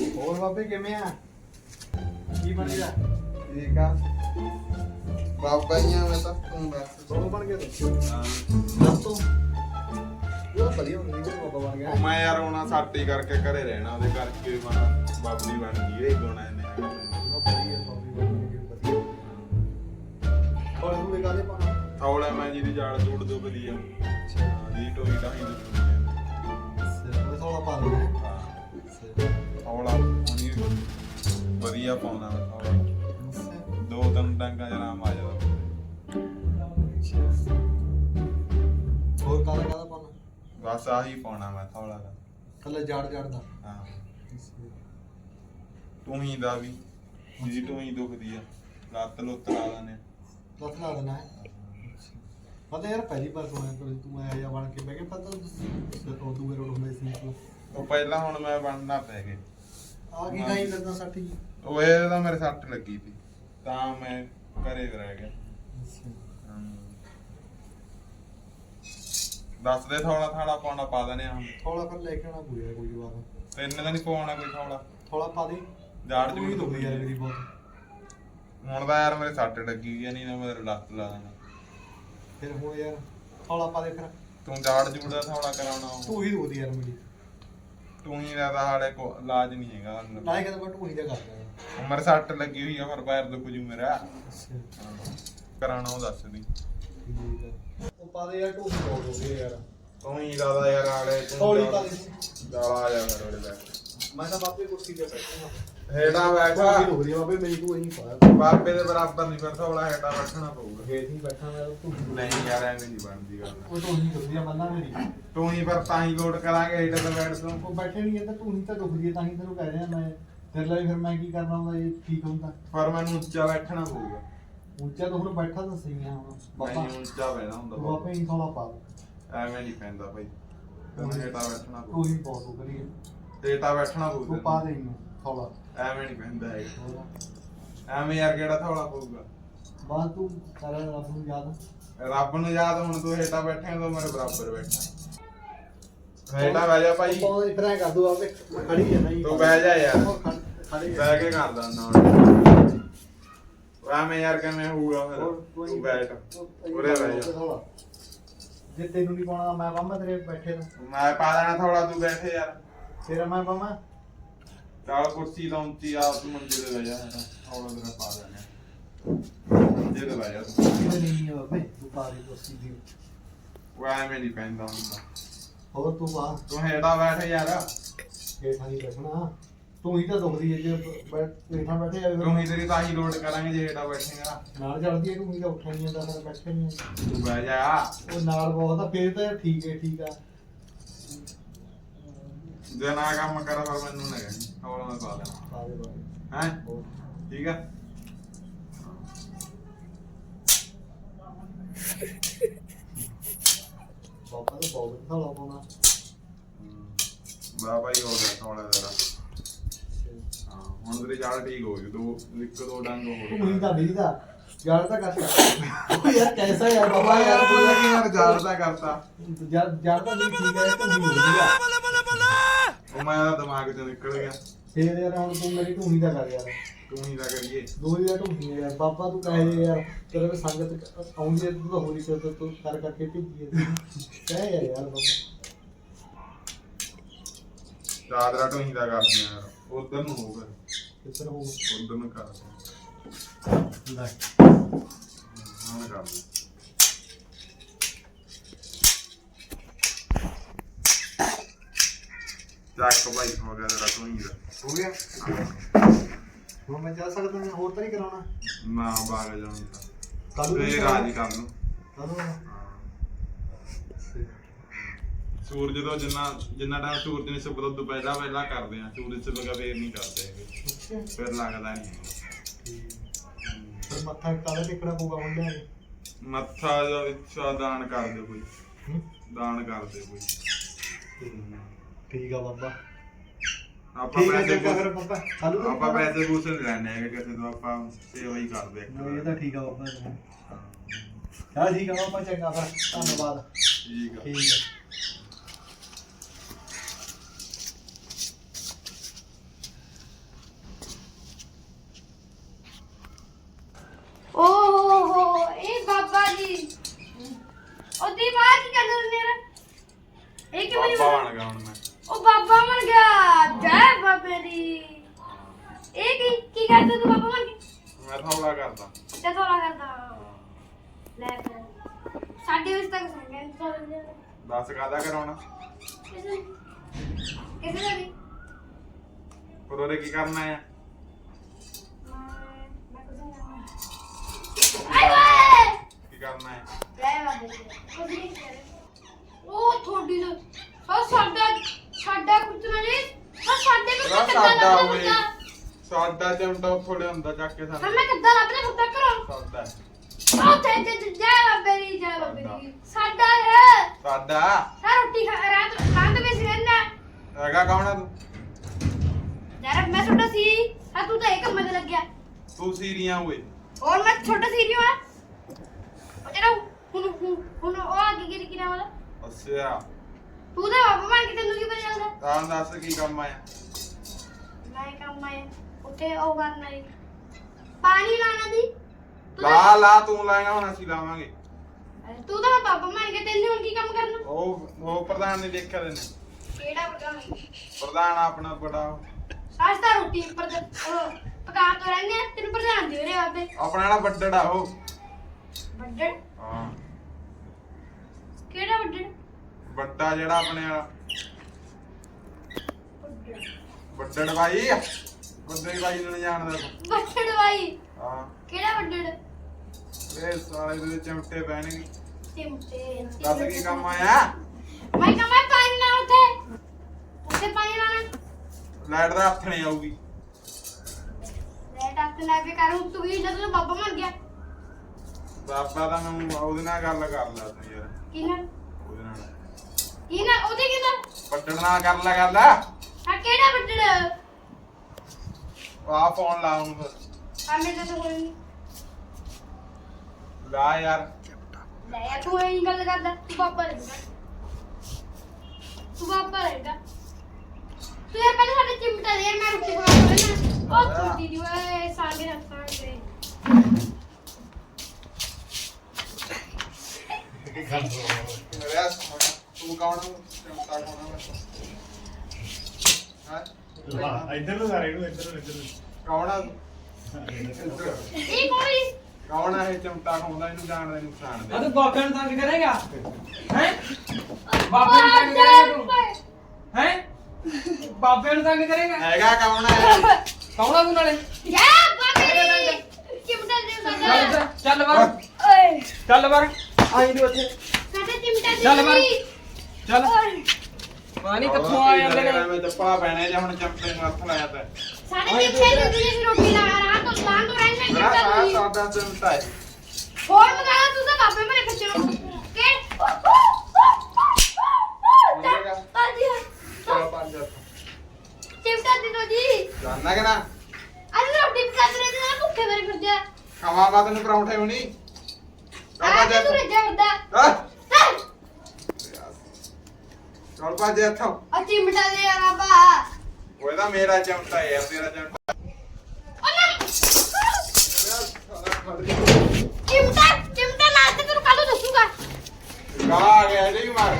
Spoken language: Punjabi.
ਹੋਰ ਬਾਬੇ ਕਿਵੇਂ ਆ? ਕੀ ਬਣ ਗਿਆ? ਠੀਕ ਆ। ਬਾਬਾ ਜੀ ਮੈਂ ਤਾਂ ਤੂੰ ਦੱਸ ਸੋਹ ਬਣ ਗਿਆ ਤੂੰ? ਦੱਸ ਤੂੰ। ਉਹ ਵਧੀਆ ਹੋ ਗਿਆ ਬਾਬਾ ਬਣ ਗਿਆ। ਮੈਂ ਯਾਰ ਉਹਨਾਂ ਸਾਟੀ ਕਰਕੇ ਘਰੇ ਰਹਿਣਾ ਉਹਦੇ ਕਰਕੇ ਮੈਂ ਬਾਬਲੀ ਬਣ ਗਈ ਇਹ ਗੁਣਾ ਇਹਨੇ। ਹੋਰ ਇਹ ਕਾਹਦੇ ਪਾਣਾ ਥੌਲੇ ਮੈਂ ਜਾਲ ਜੋੜ ਦੋ ਵਧੀਆ ਹਾਂ ਜੀ ਟੋਈ ਟਾਈ ਦੀ ਥੋੜਾ ਪਾ ਲੈਣਾ ਹੈ। ਹਾਂ ਥੌਲਾ ਉਹਨੀ ਵਧੀਆ ਪਾਉਣਾ ਮੈਂ ਥੌਲਾ ਦੋ ਤਿੰਨ ਡੰਗਾ ਜਰਾ ਆ ਜਾਂਦਾ। ਹੋਰ ਕਾਹਦਾ ਕਾਹਦਾ ਪਾਣਾ ਬਸ ਆਹੀ ਪਾਉਣਾ ਮੈਂ ਥੌਲਾ ਦਾ। ਥੱਲੇ ਜੜ ਜੜ ਦਾ। ਹਾਂ। ਟੂਹੀ ਦਾ ਵੀ ਜੀ ਟੂਹੀ ਦੁਖਦੀ ਆ। ਲੱਤ ਲੁੱਤ ਲਾ ਦਨੇ ਲੱਤ ਲਾ ਦੇਣਾ ਹੈ। ਪਤਾ ਯਾਰ ਪਹਿਲੀ ਵਾਰ ਸੁਣਿਆ ਕੋਈ ਤੂੰ ਆਇਆ ਜਾਂ ਬਣ ਕੇ ਬਹਿ ਗਿਆ। ਪਤਾ ਉਹ ਦੂਏ ਰੋਡ ਹੁੰਦੇ ਸੀ ਤੂੰ। ਉਹ ਪਹਿਲਾਂ ਹੁਣ ਮੈਂ ਬਣਨਾ ਪੈ ਗਏ ਆ ਕੀ ਖਾਈ ਲੱਗਾ ਸੱਟ ਜੀ? ਉਹ ਇਹ ਤਾਂ ਮੇਰੇ ਸੱਟ ਲੱਗੀ ਸੀ। ਤਾਂ ਮੈਂ ਘਰੇ ਰਹਿ ਗਿਆ। ਹਮ। ਦੱਸ ਦੇ ਥੋੜਾ ਥਾੜਾ ਪਾਉਣਾ ਪਾ ਦਨੇ ਹੁਣ। ਥੋੜਾ ਕਰ ਲੈ ਕੇ ਆਣਾ ਪੂਰਾ ਕੋਈ ਜਵਾਬ। ਤੇ ਇੰਨੇ ਦਾ ਨਹੀਂ ਪਾਉਣਾ ਕੋਈ ਥੋੜਾ। ਥੋੜਾ ਪਾ ਦੇ। ਜਾੜ ਤੂੰ ਹੀ ਜੂ ਦੁਖਦੀ ਯਾਰ ਮੇਰੀ ਬਹੁਤ। ਹੁਣ ਤਾਂ ਯਾਰ ਮੇਰੇ ਸੱਟ ਲੱਗੀ ਹੋਈ ਆ ਨਹੀਂ ਨਾ ਮੇਰੇ ਲੱਤ ਲਾ ਦੇਣਾ। ਫਿਰ ਹੁਣ ਯਾਰ ਥੋੜਾ ਪਾ ਦੇ ਫਿਰ। ਤੂੰ ਜਾੜ ਜੂੜਾ ਥੋੜਾ ਕਰਾਉਣਾ। ਉਹ। ਤੂੰ ਹੀ ਦੁਖਦੀ ਯਾਰ ਮੇਰੀ। ਤੂੰ ਹੀ ਦਾ ਤਾਂ ਹਾਲੇ ਕੋ ਇਲਾਜ ਨਹੀਂ ਹੈਗਾ ਕਹਿੰਦਾ ਮੈਂ ਤੂੰ ਹੀ ਦਾ ਕਰਦਾ ਮੇਰੇ ਸੱਟ ਲੱਗੀ ਹੋਈ ਆ ਫਿਰ ਪੈਰ ਦੁਖ ਜੂ ਮੇਰਾ। ਅੱਛਾ। ਕਰਾਉਣਾ ਉਹ ਦੱਸ ਦੀ ਠੀਕ ਹੈ ਉਹ ਪਾ ਦੇ ਯਾਰ ਤੂੰ ਹੀ ਬਹੁਤ ਹੋ ਗਏ ਯਾਰ। ਤੂੰ ਹੀ ਦਾ ਯਾਰ ਆਲੇ ਹੌਲੀ ਪਾ ਦੇ। ਗਾਲਾ ਆ ਜਾ ਮੇਰੇ ਮੈਂ ਤਾਂ ਬਾਪੇ ਕੁਰਸੀ ਤੇ ਬੈਠਾ ਹੇਠਾਂ ਹਾਂ ਬੈਠਾ ਦੁਖਦੀ ਆ ਬਾਬੇ ਮੇਰੀ ਤੂੰ ਹੀ ਪਾ ਬਾਬੇ ਦੇ ਬਰਾਬਰ ਨਹੀਂ ਫਿਰ ਥੋੜਾ ਹੇਠਾਂ ਬੈਠਣਾ ਪਊਗਾ। ਖੇਤ ਹੀ ਬੈਠਾ ਮੈਂ ਤੂੰ ਨਹੀਂ ਯਾਰ ਐਵੇਂ ਨਹੀਂ ਬਣਦੀ ਗੱਲ। ਉਹ ਤੂੰ ਹੀ ਦੁਖਦੀ ਆ ਬੰਦਾ ਮੇਰੀ। ਤੂੰ ਹੀ ਫਿਰ ਤਾਂ ਹੀ ਲੋਡ ਕਰਾਂਗੇ ਹੇਠਾਂ ਤੇ ਬੈਠ ਤੂੰ ਉਹ ਬੈਠੇ ਨਹੀਂ ਤਾਂ ਤੂੰ ਹੀ ਤਾਂ ਦੁਖਦੀ ਆ ਤਾਂ ਹੀ ਤੈਨੂੰ ਕਹਿ ਰਿਹਾ ਮੈਂ। ਤੇਰੇ ਲਈ ਫਿਰ ਮੈਂ ਕੀ ਕਰਨਾ ਹੁੰਦਾ ਇਹ ਠੀਕ ਹੁੰਦਾ। ਪਰ ਮੈਨੂੰ ਉੱਚਾ ਬੈਠਣਾ ਪਊਗਾ। ਉੱਚਾ ਤਾਂ ਹੁਣ ਬੈਠਾ ਤਾਂ ਸਹੀ ਆ ਹੁਣ ਨਹੀਂ ਉੱਚਾ ਬੈਣਾ ਹੁੰਦਾ ਆਪੇ ਹੀ ਥੋੜਾ ਪਾ ਐਵੇਂ ਨਹੀਂ ਪੈਂਦਾ ਭਾਈ। ਤੈਨੂੰ ਹੇਠਾਂ ਬੈਠਣਾ ਪਊਗਾ। ਹੀ ਬਹੁਤ ਹੋ ਕਰੀ ਹੇਠਾਂ ਬੈਠਣਾ ਤੂੰ ਪਊਗਾ। ਪਾ ਦੇ ਇਹਨੂੰ ਥੋੜਾ ਐਵੇਂ ਨਹੀਂ ਪੈਂਦਾ ਹੈਗਾ ਐਵੇਂ ਯਾਰ ਕਿਹੜਾ ਥੋੜਾ ਪਊਗਾ? ਬਾਅਦ ਤੂੰ ਸਾਰਾ ਰੱਬ ਨੂੰ ਯਾਦ ਰੱਬ ਨੂੰ ਯਾਦ ਹੁਣ ਤੂੰ ਹੇਠਾਂ ਬੈਠਿਆ ਤੂੰ ਮੇਰੇ ਬਰਾਬਰ ਬੈਠਾ। ਹੇਠਾਂ ਬਹਿ ਜਾ ਭਾਈ। ਪਾਉਂ ਇਤਨਾ ਕਰ ਦੂ ਆਪੇ। ਖੜੀ ਹੈ ਨਹੀਂ ਤੂੰ ਬਹਿ ਜਾ ਯਾਰ। ਖੜੀ ਬਹਿ ਕੇ ਕਰਦਾ ਨਾ ਐਵੇਂ ਯਾਰ ਕਿਵੇਂ ਹੋਊਗਾ ਫਿਰ? ਤੂੰ ਬੈਠ। ਉਰੇ ਬਹਿ ਜਾ। ਜੇ ਤੈਨੂੰ ਨਹੀਂ ਪਾਉਣਾ ਮੈਂ ਪਾਵਾਂ ਤੇਰੇ ਬੈਠੇ ਨੂੰ। ਮੈਂ ਪਾ ਦੇਣਾ ਥੋੜਾ ਤੂੰ ਬੈਠੇ ਯਾਰ। ਤੇਰਾ ਮੈਂ ਪਾਵਾਂ? ਚੱਲ ਕੁਰਸੀ ਉੱਚੀ ਆ ਤੂੰ ਮੰਜੇ ਤੇ ਬਹਿ ਜਾ ਥੋੜਾ ਤੇਰਾ ਪਾ ਦੇਣਾ ਮੰਜੇ ਤੇ ਬਹਿ ਜਾ ਨਹੀਂ ਬਈ ਤੂੰ ਪਾ ਦੇ ਕੁਰਸੀ ਦੀ। ਉਹ ਐਵੇਂ ਨਹੀਂ ਪੈਂਦਾ ਹੁੰਦਾ। ਹੋਰ ਤੂੰ ਪਾ। ਤੂੰ ਹੇਠਾਂ ਬੈਠ ਯਾਰ। ਹੇਠਾਂ ਨਹੀਂ ਬੈਠਣਾ। ਤੂੰ ਹੀ ਤਾਂ ਦੁਖਦੀ ਹੈ ਜੇ ਬੈਠ ਹੇਠਾਂ ਬੈਠੇ ਜਾਵੇ ਤੂੰ ਹੀ ਤੇਰੀ ਤਾਂ ਹੀ ਲੋਡ ਕਰਾਂਗੇ ਜੇ ਹੇਠਾਂ ਬੈਠੇਗਾ। ਨਾਲ ਚੜਦੀ ਹੈ ਤੂੰ ਹੀ ਤਾਂ ਉੱਠਿਆ ਨਹੀਂ ਜਾਂਦਾ ਫਿਰ ਬੈਠੇ ਨਹੀਂ। ਤੂੰ ਬਹਿ ਜਾ। ਉਹ ਨਾਲ ਬਹੁਤ ਆ ਫੇਰ ਤਾਂ ਠੀਕ ਹੈ ਠੀਕ ਆ। ਜੇ ਨਾ ਕੰਮ ਕਰ ਫਿਰ ਮੈਨੂੰ ਨਾ ਕਹੀਂ ਹੌਲਾ ਮੈਂ ਪਾ ਦੇਣਾ। ਪਾ ਦੇ ਬਾਬੇ ਹੈ? ਹੋਰ। ਠੀਕ ਆ? ਬਾਬਾ ਤਾਂ ਬਹੁਤ ਥਾਲਾ ਪਾਉਣਾ? ਬਾ ਭਾਈ ਹੋ ਗਿਆ ਥੋੜਾ ਜਰਾ ਹਾਂ ਹੁਣ ਤੇਰੀ ਜਾਲ ਠੀਕ ਹੋ ਗਈ। ਦੋ ਇੱਕ ਦੋ ਡੰਗ ਹੋ ਤੂੰ ਹੀ ਗਏ ਤਾਂ ਵੀ ਦਾ ਯਾਰ ਤਾਂ ਕਰ ਉਹ ਯਾਰ ਕੈਸਾ ਯਾਰ? ਬਾਬਾ ਬਾਬਾ ਯਾਰ ਤੂੰ ਲੱਗੀ ਯਾਰ ਜਾਲ ਦਾ ਕਰਤਾ। ਯਾਰ ਤਾਂ ਨਹੀਂ ਠੀਕ ਹੈ ਤੂੰ ਨਹੀਂ ਵਧੀਆ ਉਹ ਮੈਂ ਉਹਦਾ ਦਿਮਾਗ ਚੋਂ ਨਿਕਲ ਗਿਆ। ਫੇਰ ਯਾਰ ਹੁਣ ਤੂੰ ਮੇਰੀ ਢੂਹੀ ਦਾ ਕਰ ਯਾਰ। ਤੂੰ ਹੀ ਦਾ ਕਰੀਏ। ਦੋ ਹੀ ਦਾ ਢੂਹੀ ਯਾਰ। ਬਾਬਾ ਤੂੰ ਕਹੇ ਯਾਰ। ਤੇਰੇ ਕੋਲ ਸੰਗਤ ਆਉਂਦੀ ਹੈ ਤੂੰ ਤਾਂ ਹੋਰੀ ਤੇ ਤੂੰ ਕਰ ਕਰਕੇ ਭੇਜੀ ਹੈ। ਕਹਿ ਯਾਰ ਯਾਰ ਬਾਬਾ। ਚਾਦਰਾ ਤੋਂ ਹੀ ਦਾ ਕਰਦੇ ਆ ਯਾਰ। ਉਧਰ ਨੂੰ ਹੋਊਗਾ। ਕਿੱਧਰ ਹੋ ਉਧਰ ਨੂੰ ਕਰ ਲੈ। ਹਾਂ ਕਰ ਦੇ ਚੱਕ ਭਾਈ ਹੋ ਗਿਆ ਤੇਰਾ ਤੂੰ ਹੀ ਦਾ ਹੋ ਗਿਆ ਹੁਣ ਮੈਂ ਜਾ ਸਕਦਾ ਮੈਂ ਹੋਰ ਤਾਂ ਨਹੀਂ ਕਰਾਉਣਾ ਨਾ ਬਾਗ ਕੱਲ ਲੂੰ ਕਦੋਂ ਸੂਰਜ ਤੋਂ ਜਿੰਨਾ ਜਿੰਨਾ ਟਾਈਮ ਸੂਰਜ ਨੇ ਸੁਬਹ ਤੋਂ ਪਹਿਲਾਂ ਪਹਿਲਾਂ ਕਰਦੇ ਆ ਸੂਰਜ ਤੋਂ ਬਗਾ ਫੇਰ ਨਹੀਂ ਕਰਦੇ ਹੈਗੇ ਫਿਰ ਲੱਗਦਾ ਨਹੀਂ। ਫਿਰ ਮੱਥਾ ਕਾਲੇ ਟੇਕਣਾ ਪਊਗਾ ਹੁਣ ਕੇ ਮੱਥਾ ਦਾ ਇੱਛਾ ਦਾਨ ਕਰ ਦੇ ਕੋਈ? ਦਾਨ ਕਰ ਕੋਈ ਠੀਕ ਆ ਬਾਬਾ। ਆਪਾਂ ਠੀਕ ਆ ਪੈਸੇ ਜੱਗਾ ਫਿਰ ਬਾਬਾ। ਖਾਲੂ ਨੂੰ ਆਪਾਂ ਪੈਸੇ ਪੂਸੇ ਨਹੀਂ ਲੈਣੇ ਹੈਗੇ ਕਿਸੇ ਤੋਂ ਆਪਾਂ ਸੇਵਾ ਹੀ ਕਰਦੇ ਇੱਕ ਨਹੀਂ ਇਹ ਤਾਂ ਠੀਕ ਆ ਬਾਬਾ ਚਲ ਠੀਕ ਆ ਬਾਬਾ ਚੰਗਾ ਫਿਰ। ਧੰਨਵਾਦ। ਠੀਕ ਆ। ਠੀਕ ਆ। ਓਹੋ ਇਹ ਬਾਬਾ ਜੀ। ਉਹਦੀ ਬਾਤ ਕੀ ਕਰ ਰਹੇ ਨੇ ਇਹ ਕਿਉਂ ਨਹੀਂ ਬਾਬਾ ਬਣ ਗਿਆ ਹੁਣ। ਕੀ ਕਰਦਾ ਤੂੰ ਬਾਬਾ ਬਣ ਕੇ ਮੈਂ ਥੌਲਾ ਕਰਦਾ ਤੇ ਥੋੜਾ ਕਰਦਾ ਲੈ ਫਿਰ ਸਾਡੇ ਉਸ ਤੱਕ ਸੰਗਿਆ ਥੋੜਾ ਦੱਸ ਕਾਦਾ ਕਰਾਉਣਾ ਕਿਸੇ ਕਿਸੇ ਦਾ ਵੀ ਪਰ ਉਹਦੇ ਕੀ ਕਰਨਾ ਆ ਆਏ ਵੇ ਕੀ ਕਰਨਾ ਹੈ ਜੈ ਬਾਬੇ ਦੀ ਕੁਝ ਨਹੀਂ ਕਰੇ ਉਹ ਥੋੜੀ ਦਾ ਆ ਸਾਡਾ ਸਾਡਾ ਕੁਝ ਨਾ ਜੀ ਆ ਸਾਡੇ ਕੋਲ ਤੇਰਾ ਕਿੱਦਾਂ ਸਾਡਾ ਲੱਭਦਾ ਹੋਏ ਹੁੰਦਾ ਸਾਡਾ ਚਮਟਾ ਉੱਥੋਂ ਲਿਆਉਂਦਾ ਚੱਕ ਕੇ ਸਾਡਾ। ਮੈਂ ਕਿੱਦਾਂ ਲੱਭਦਾ ਫਿਰਦਾ ਘਰੋਂ? ਸਾਡਾ। ਉਹ ਤੇ ਤੇ ਤੇ ਜੈ ਬਾਬੇ ਦੀ ਜੈ ਬਾਬੇ ਦੀ। ਸਾਡਾ। ਹੈ ਸਾਡਾ। ਆ ਰੋਟੀ ਖਾ ਰਾਤ ਖਾਂਦ ਵਿੱਚ ਰਹਿਣਾ ਹੈਗਾ ਕੌਣ ਆ ਤੂੰ? ਯਾਰ ਮੈਂ ਛੋਟਾ ਸੀ। ਆ ਤੂੰ ਤਾਂ ਕੰਮ ਤੇ ਲੱਗਿਆ। ਤੂੰ ਸੀਰੀਆਂ ਓਏ। ਔਰ ਮੈਂ ਛੋਟਾ ਸੀ ਆ। ਉਹ ਜਿਹੜਾ ਹੁਣ ਹੁਣ ਹੁਣ ਉਹ ਆ ਕੀ ਕੀ ਨਾਮ ਵਾਲਾ ਅੱਛਾ। ਤੂੰ ਤਾਂ ਬਾਬਾ ਬਣ ਕੇ ਤੈਨੂੰ ਕੀ ਪਤਾ ਚੱਲਦਾ ਤਾਂ ਦੱਸ ਕੀ ਕੰਮ ਆਇਆ? ਮੈਂ ਕੰਮ ਆਇਆ। ਉੱਥੇ ਉਹ ਕਰਨਾ ਹੈ ਪਾਣੀ ਲਾਣਾ ਦੀ। ਤੂੰ ਤਾਂ- ਲਾ ਲਾ ਤੂੰ ਲਾਏਗਾ ਹੁਣ ਅਸੀਂ ਲਾਵਾਂਗੇ। ਤੂੰ ਤਾਂ ਬਾਬਾ ਬਣ ਕੇ ਤੈਨੂੰ ਹੁਣ ਕੀ ਕੰਮ ਕਰਨਾ? ਉਹ ਉਹ ਪ੍ਰਧਾਨ ਨੇ ਦੇਖਿਆ ਤੈਨੇ। ਕਿਹੜਾ ਪ੍ਰਧਾਨ? ਪ੍ਰਧਾਨ ਆਪਣਾ ਬੜਾ ਅੱਜ ਤਾਂ ਰੋਟੀ ਪਰ ਪਕਾ ਤੋਂ ਰਹਿੰਦੇ ਆ ਤੈਨੂੰ ਪ੍ਰਧਾਨ ਦੇ ਰਹੇ ਬਾਬੇ ਆਪਣਾ ਜਿਹੜਾ ਵੱਡੜਾ ਉਹ। ਵੱਡੜ? ਹਾਂ। ਕਿਹੜਾ ਵੱਡੜ? ਵੱਡਾ ਜਿਹੜਾ ਆਪਣੇ ਵਾਲਾ। ਵੱਡੜ ਬਾਈ। ਵੱਡੇ ਬਾਈ ਨੂੰ ਨੀ ਜਾਣਦਾ। ਤੂੰ ਵੱਡੜ ਬਾਈ? ਹਾਂ। ਕਿਹੜਾ ਵੱਡੜ? ਇਹ ਸਾਲੇ ਦੇ ਚਮਟੇ ਪੈਣਗੇ ਚਿਮਟੇ ਦੱਸ ਕੀ ਕੰਮ ਆਇਆ? ਮੈਂ ਕਹਾਂ ਪਾਣੀ ਨਾ ਉੱਥੇ? ਉੱਥੇ ਪਾਣੀ ਲਾਣਾ ਲਾਈਟ ਦਾ ਹੱਥ ਨਹੀਂ ਆਊਗੀ। ਲੈ ਡਾਕਟਰ ਲਾ ਕੇ ਕਰ ਤੂੰ ਵੀ ਜਦੋਂ ਬਾਬਾ ਬਣ ਗਿਆ। ਬਾਬਾ ਦਾ ਮੈਂ ਉਹਦੇ ਨਾਲ ਗੱਲ ਕਰ ਲਾ ਤੂੰ ਯਾਰ। ਕਿਹਨਾਂ ਉਹਦੇ ਨਾਲ। ਕੀ ਨਾ ਉਹਦੇ ਕਿਦਾਂ ਵੱਡੜ ਨਾਲ ਕਰ ਲਾ। ਗੱਲ ਆ ਕਿਹੜਾ ਵੱਡੜ? ਆ ਫੋਨ ਲਾ ਉਹਨੂੰ ਫਿਰ। ਆ ਮੇਰੇ ਤਾਂ ਕੋਈ ਨਹੀਂ ਲਾ ਯਾਰ। ਲੈ ਯਾਰ ਤੂੰ ਇਹ ਗੱਲ ਕਰਦਾ ਤੂੰ ਬਾਬਾ ਰਹੇਗਾ ਤੂੰ ਬਾਬਾ ਰਹੇਗਾ ਤੂੰ ਯਾਰ ਪਹਿਲਾਂ ਸਾਡੇ ਚਿਮਟਾ ਦੇ ਯਾਰ ਮੈਂ ਰੋਟੀ ਕੇ ਲੈਣਾ ਉਹ ਛੋਟੀ ਦੀ ਓਏ ਸਾਗੇ ਨਾ ਸਾਗੇ ਮੇਰੇ ਹੱਥ ਤੂੰ ਕੌਣ ਹੈ ਚਮਟਾ ਕੌਣ ਹੈ? ਹਾਂ ਇੱਧਰ ਨੂੰ ਸਾਰੇ ਨੂੰ ਇੱਧਰ ਨੂੰ ਇੱਧਰ ਨੂੰ। ਕੌਣ ਆ। ਇਹ ਕੌਣ ਹੈ ਕੌਣ ਹੈ ਇਹ ਚਮਟਾ ਖਾਉਂਦਾ ਇਹਨੂੰ ਜਾਣਦਾ ਆ ਦੇ ਤੂੰ ਬਾਬੇ ਨੂੰ ਤੰਗ ਕਰੇਗਾ? ਹੈ? ਬਾਬੇ ਨੂੰ ਤੰਗ ਕਰੇਗਾ ਤੂੰ? ਹੈ? ਬਾਬੇ ਨੂੰ ਤੰਗ ਕਰੇਗਾ? ਹੈਗਾ ਕੌਣ ਹੈ ਕੌਣ ਆ ਤੂੰ ਨਾਲੇ? ਯਾ ਬਾਬੇ ਚਿਮਟਾ ਦੇ ਚੱਲ ਸਾਡਾ। ਇੱਧਰ, ਚੱਲ ਬਾਹਰ। ਓਏ। ਚੱਲ ਬਾਹਰ। ਆਈ ਨੂੰ ਉੱਥੇ। ਸਾਡਾ ਚਿਮਟਾ ਦੇ ਚੱਲ। ਨਹੀਂ। ਚੱਲ। ਓਏ। ਪਾਣੀ ਕਿੱਥੋਂ ਆ ਜਾਂਦੇ ਨੇ। ਮੈਂ ਚੱਪਲਾ ਪੈਣੇ ਜਾਂ ਹੁਣ ਚਮਟੇ ਨੂੰ ਹੱਥ ਲਾਇਆ ਤਾਂ। ਸਾਡੇ ਚਿਮਟੇ ਨੂੰ ਤੁਸੀਂ ਰੋਟੀ ਲਾ ਰਹਾ ਤੋਂ ਲਾਂ ਤੋਂ ਰਹਿਣਾ ਮੇਰਾ ਚਿਮਟਾ ਸਾਰਾ ਤੁਸੀਂ। ਸਾਦਾ ਚਮਟਾ ਹੈ। ਹੋਰ ਮਗਾਲਾ ਤੂੰ ਤਾਂ ਬਾਬੇ ਮੇਰੇ ਖੱਚੋ ਜੀ ਕਿ ਨਾ? ਕੇ ਦੇ ਨਾ ਭੁੱਖੇ ਮੇਰੇ ਫਿਰਦੇ ਆ। ਖਾਵਾ ਬਾ ਤੈਨੂੰ ਪਰੌਂਠੇ ਹੋਣੀ। ਆ ਤੂੰ ਰੱਜਾ ਹੁੰਦਾ ਚਲ ਪੰਜ ਇੱਥੋਂ। ਆ ਚਿਮਟਾ ਦੇ ਆ ਬਾਬਾ। ਉਹ ਇਹਦਾ ਮੇਰਾ ਚਮਟਾ ਯਾਰ ਤੇਰਾ ਚਮਟਾ। ਚਿਮਟਾ ਚਿਮਟਾ ਨਾ ਤੇ ਤੈਨੂੰ ਕੱਲ ਦੱਸੂਗਾ। ਆ ਗਿਆ ਇਹਦੇ ਵੀ ਮਾਰ।